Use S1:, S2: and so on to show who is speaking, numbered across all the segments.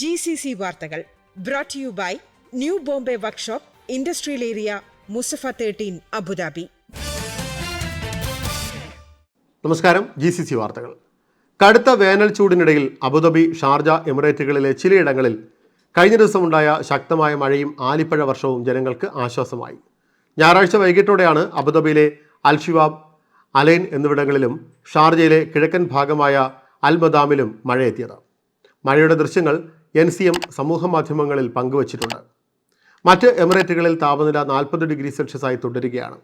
S1: G C C വാർത്തകൾ brought you by New Bombay workshop industrial area Musaffah thirteen Abu Dhabi
S2: നമസ്കാരം G C C വാർത്തകൾ. കടുത്ത വേനൽ ചൂടിനിടയിൽ Abu Dhabi Sharjah എമിറേറ്റുകളിലെ ചിലയിടങ്ങളിൽ കഴിഞ്ഞ ദിവസമുണ്ടായ ശക്തമായ മഴയും ആലിപ്പഴ വർഷവും ജനങ്ങൾക്ക് ആശ്വാസമായി. ഞായറാഴ്ച വൈകിട്ടോടെയാണ് അബുദാബിയിലെ അൽഷിവാബ് അലൈൻ എന്നിവിടങ്ങളിലും ഷാർജയിലെ കിഴക്കൻ ഭാഗമായ അൽ മദാമിലും മഴയെത്തിയത്. മഴയുടെ ദൃശ്യങ്ങൾ എൻ സി എം സമൂഹ മാധ്യമങ്ങളിൽ പങ്കുവച്ചിട്ടുണ്ട്. മറ്റ് എമിറേറ്റുകളിൽ താപനില നാൽപ്പത് ഡിഗ്രി സെൽഷ്യസായി തുടരുകയാണ്.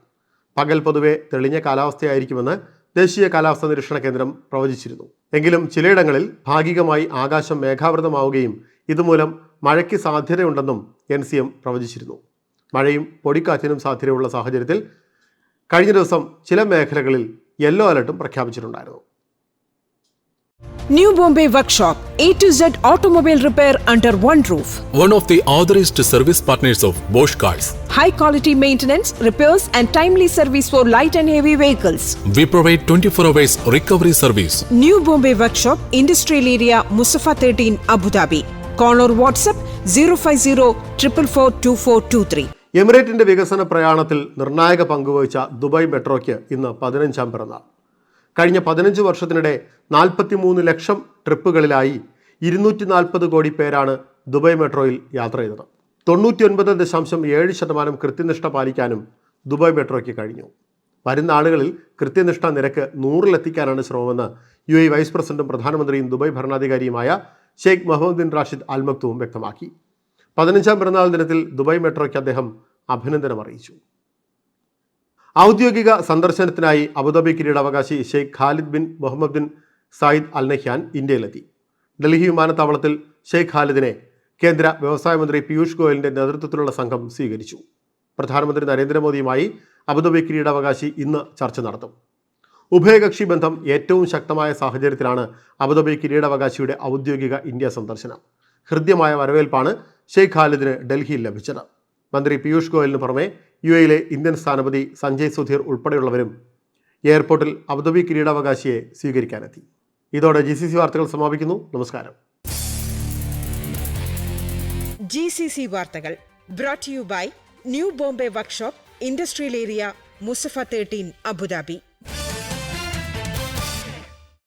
S2: പകൽ പൊതുവെ തെളിഞ്ഞ കാലാവസ്ഥയായിരിക്കുമെന്ന് ദേശീയ കാലാവസ്ഥാ നിരീക്ഷണ കേന്ദ്രം പ്രവചിച്ചിരുന്നു. എങ്കിലും ചിലയിടങ്ങളിൽ ഭാഗികമായി ആകാശം മേഘാവൃതമാവുകയും ഇതുമൂലം മഴയ്ക്ക് സാധ്യതയുണ്ടെന്നും എൻ സി എം പ്രവചിച്ചിരുന്നു. മഴയും പൊടിക്കാറ്റിനും സാധ്യതയുള്ള സാഹചര്യത്തിൽ കഴിഞ്ഞ ദിവസം ചില മേഖലകളിൽ യെല്ലോ അലർട്ടും പ്രഖ്യാപിച്ചിട്ടുണ്ടായിരുന്നു.
S1: New Bombay Workshop, A to Z automobile repair under one roof.
S3: one of the authorized service partners of Bosch Cars.
S1: high quality maintenance, repairs, and timely service for light and heavy vehicles.
S3: We provide 24 hours recovery service.
S1: New Bombay Workshop, Industrial Area, Musafa 13, Abu Dhabi. Call or WhatsApp 050 444
S2: എമിറേറ്റിന്റെ വികസന പ്രയാണത്തിൽ നിർണായക പങ്കുവഹിച്ച Dubai മെട്രോയ്ക്ക് ഇന്ന് പതിനഞ്ചാം പിറന്നാൾ കഴിഞ്ഞ പതിനഞ്ച് വർഷത്തിനിടെ നാൽപ്പത്തിമൂന്ന് ലക്ഷം ട്രിപ്പുകളിലായി ഇരുന്നൂറ്റി നാൽപ്പത് കോടി പേരാണ് ദുബായ് മെട്രോയിൽ യാത്ര ചെയ്തത്. തൊണ്ണൂറ്റിയൊൻപത് ദശാംശം ഏഴ് ശതമാനം കൃത്യനിഷ്ഠ പാലിക്കാനും ദുബായ് മെട്രോയ്ക്ക് കഴിഞ്ഞു. വരുന്ന ആളുകളിൽ കൃത്യനിഷ്ഠ നിരക്ക് നൂറിലെത്തിക്കാനാണ് ശ്രമമെന്ന് യു എ വൈസ് പ്രസിഡന്റും പ്രധാനമന്ത്രിയും Dubai ഭരണാധികാരിയുമായ Sheikh Mohammed bin Rashid Al Maktoum വ്യക്തമാക്കി. പതിനഞ്ചാം പിറന്നാൾ ദിനത്തിൽ ദുബായ് മെട്രോയ്ക്ക് അദ്ദേഹം അഭിനന്ദനം അറിയിച്ചു. ഔദ്യോഗിക സന്ദർശനത്തിനായി അബുദാബി കിരീടാവകാശി Sheikh Khalid bin Mohammed bin Zayed Al Nahyan ഇന്ത്യയിലെത്തി. Delhi വിമാനത്താവളത്തിൽ ഷെയ്ഖ് ഖാലിദിനെ കേന്ദ്ര വ്യവസായ മന്ത്രി പീയൂഷ് ഗോയലിന്റെ നേതൃത്വത്തിലുള്ള സംഘം സ്വീകരിച്ചു. പ്രധാനമന്ത്രി നരേന്ദ്രമോദിയുമായി അബുദാബി കിരീടാവകാശി ഇന്ന് ചർച്ച നടത്തും. ഉഭയകക്ഷി ബന്ധം ഏറ്റവും ശക്തമായ സാഹചര്യത്തിലാണ് അബുദാബി കിരീടാവകാശിയുടെ ഔദ്യോഗിക ഇന്ത്യ സന്ദർശനം. ഹൃദ്യമായ വരവേൽപ്പാണ് ഷെയ്ഖ് ഖാലിദിന് ഡൽഹിയിൽ ലഭിച്ചത്. മന്ത്രി പീയൂഷ് ഗോയലിന് പുറമെ യു എയിലെ ഇന്ത്യൻ സ്ഥാനപതി സഞ്ജയ് സുധീർ ഉൾപ്പെടെയുള്ളവരും എയർപോർട്ടിൽ അബുദാബി കിരീടാവകാശിയെ സ്വീകരിക്കാനെത്തി. ഇതോടെ ജി സി സി വാർത്തകൾ സമാപിക്കുന്നു. നമസ്കാരം.
S1: ജി സി സി വാർത്തകൾ brought you by new Bombay workshop industrial area Musaffah thirteen Abu Dhabi